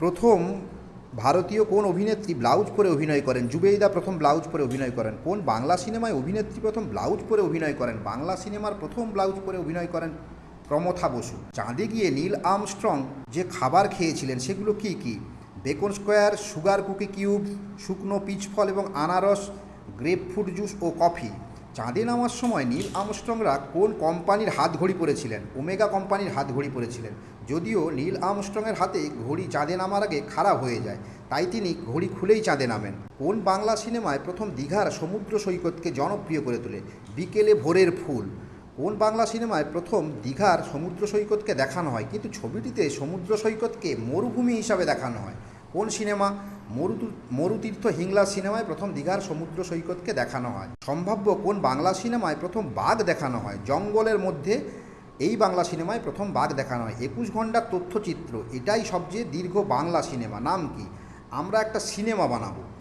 প্রথম ভারতীয় কোন অভিনেত্রী ব্লাউজ পরে অভিনয় করেন? জুবেইদা প্রথম ব্লাউজ পরে অভিনয় করেন। কোন বাংলা সিনেমায় অভিনেত্রী প্রথম ব্লাউজ পরে অভিনয় করেন? বাংলা সিনেমার প্রথম ব্লাউজ পরে অভিনয় করেন প্রমথা বসু। চাঁদে গিয়ে নীল আর্মস্ট্রং যে খাবার খেয়েছিলেন, সেগুলো কি কি? Bacon square, sugar cookie cube শুকনো পিচ ফল এবং আনারস গ্রেপ ফ্রুট জুস ও কফি। চাঁদে নামার সময় নীল আর্মস্ট্রংরা কোন কোম্পানির হাত ঘড়ি পরেছিলেন? ওমেগা কোম্পানির হাত ঘড়ি পরেছিলেন। যদিও নীল আর্মস্ট্রংয়ের হাতে ঘড়ি চাঁদে নামার আগে খারাপ হয়ে যায়, তাই তিনি ঘড়ি খুলেই চাঁদে নামেন। কোন বাংলা সিনেমায় প্রথম দীঘার সমুদ্র সৈকতকে জনপ্রিয় করে তোলে? বিকেলে ভোরের ফুল। কোন বাংলা সিনেমায় প্রথম দীঘার সমুদ্র সৈকতকে দেখানো হয়? কিন্তু ছবিটিতে সমুদ্র সৈকতকে মরুভূমি হিসাবে দেখানো হয়। কোন সিনেমা? মরুতু মরুতীর্থ হিংলা সিনেমায় প্রথম দীঘার সমুদ্র সৈকতকে দেখানো হয়। সম্ভাব্য কোন বাংলা সিনেমায় প্রথম বাঘ দেখানো হয়? জঙ্গলের মধ্যে এই বাংলা সিনেমায় প্রথম বাঘ দেখানো হয়। একুশ ঘণ্টার তথ্যচিত্র, এটাই সবচেয়ে দীর্ঘ বাংলা সিনেমা। নাম কি? আমরা একটা সিনেমা বানাবো।